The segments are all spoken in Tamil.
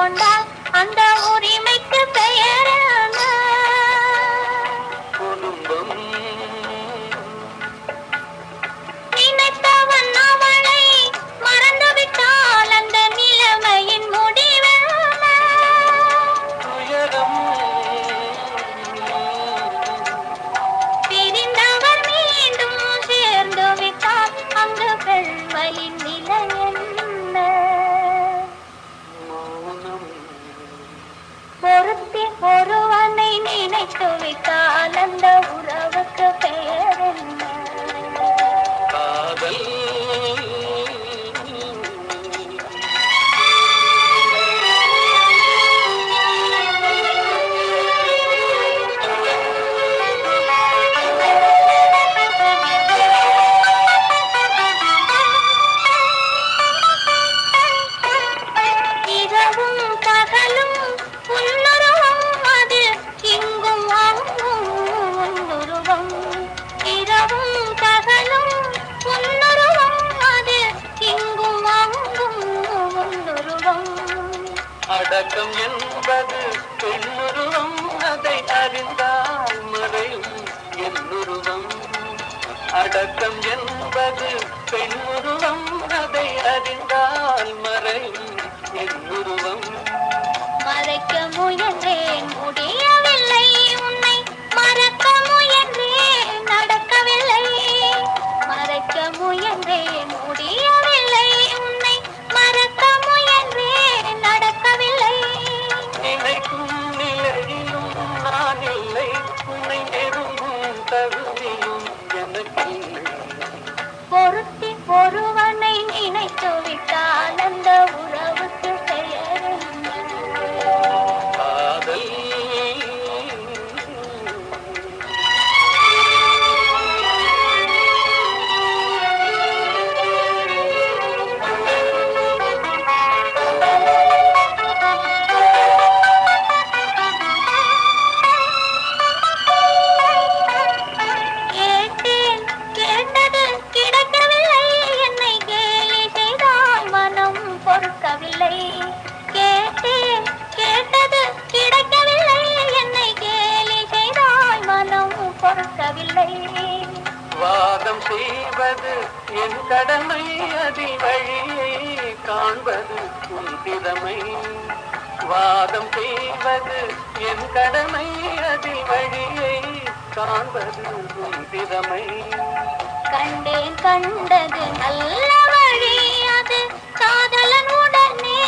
கொண்டால் அந்த ஊரில் நினைத்து அடக்கம் என்பது பெண்ணுருவம். அதை அறிந்தால் மறையும் என்னுருவம். அடக்கம் என்பது பெண்ணுருவம். அதை அறிந்தால் மறையும் என்னுருவம். மறைக்க முயல் வாதம் செய்வது என் கடமை அதில் வழியை காண்பது உன் திறமை. வாதம் செய்வது என் கடமை அதில் வழியை காண்பது உன் திறமை. கண்டேன் கண்டது நல்ல வழி அது காதலன் உடனே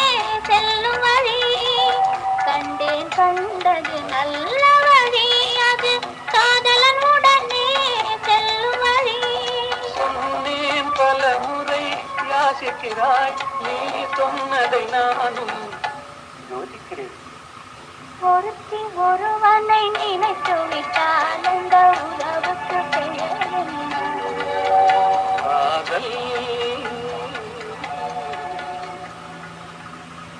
செல்லும் வழி. கண்டேன் கண்டது நல்ல யோசிக்கிறாய் நீ சொன்னதை நானும் யோசிக்கிறேன். ஒருத்தி ஒருவனை நினைத்து விட்டால் அந்த உறவுக்கு பெயர்